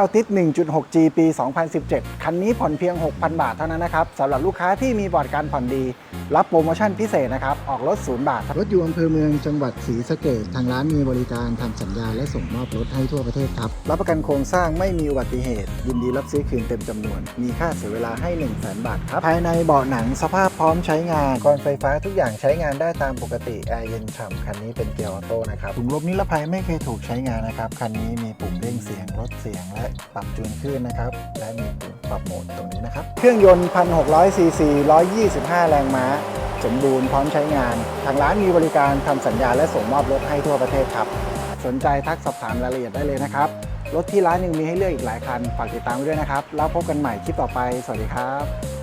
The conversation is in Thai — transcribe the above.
เอาติด 1.6G ปี 2017 คันนี้ผ่อนเพียง 6,000 บาทเท่านั้นนะครับสำหรับลูกค้าที่มีบอร์ดการผ่อนดี รับโปรโมชั่นพิเศษนะครับ ออกรถ 0 บาท รถอยู่อำเภอเมืองจังหวัดศรีสะเกดทางร้านมีบริการทำสัญญาและส่งมอบรถให้ทั่วประเทศครับ รับประกันโครงสร้างไม่มีอุบัติเหตุ ยินดีรับซื้อคืนเต็มจำนวน มีค่าเสียเวลาให้ 1 0 0 0 0แบาทครับ ภายในเบาะหนังสภาพพร้อมใช้งานกรไฟฟ้าทุกอย่างใช้งานได้ตามปกติแอร์เย็นฉ่ำคันนี้เป็นเกียร์ออโต้นะครับถุงลมนิรภัยไม่เคยถูกใช้งานนะครับคันนี้มีปุ่มเร่งเสียงลดเสียงและปรับจูนขึ้นนะครับ และมีปุ่มปรับโหมดตรงนี้นะครับ เครื่องยนต์ 1,600 ซีซี 125 แรงม้า สมบูรณ์พร้อมใช้งาน ทางร้านมีบริการทำสัญญาและส่งมอบรถให้ทั่วประเทศครับ สนใจทักสอบถามรายละเอียดได้เลยนะครับ รถที่ร้านยังมีให้เลือกอีกหลายคัน ฝากติดตามไว้ด้วยนะครับ แล้วพบกันใหม่คลิปต่อไป สวัสดีครับ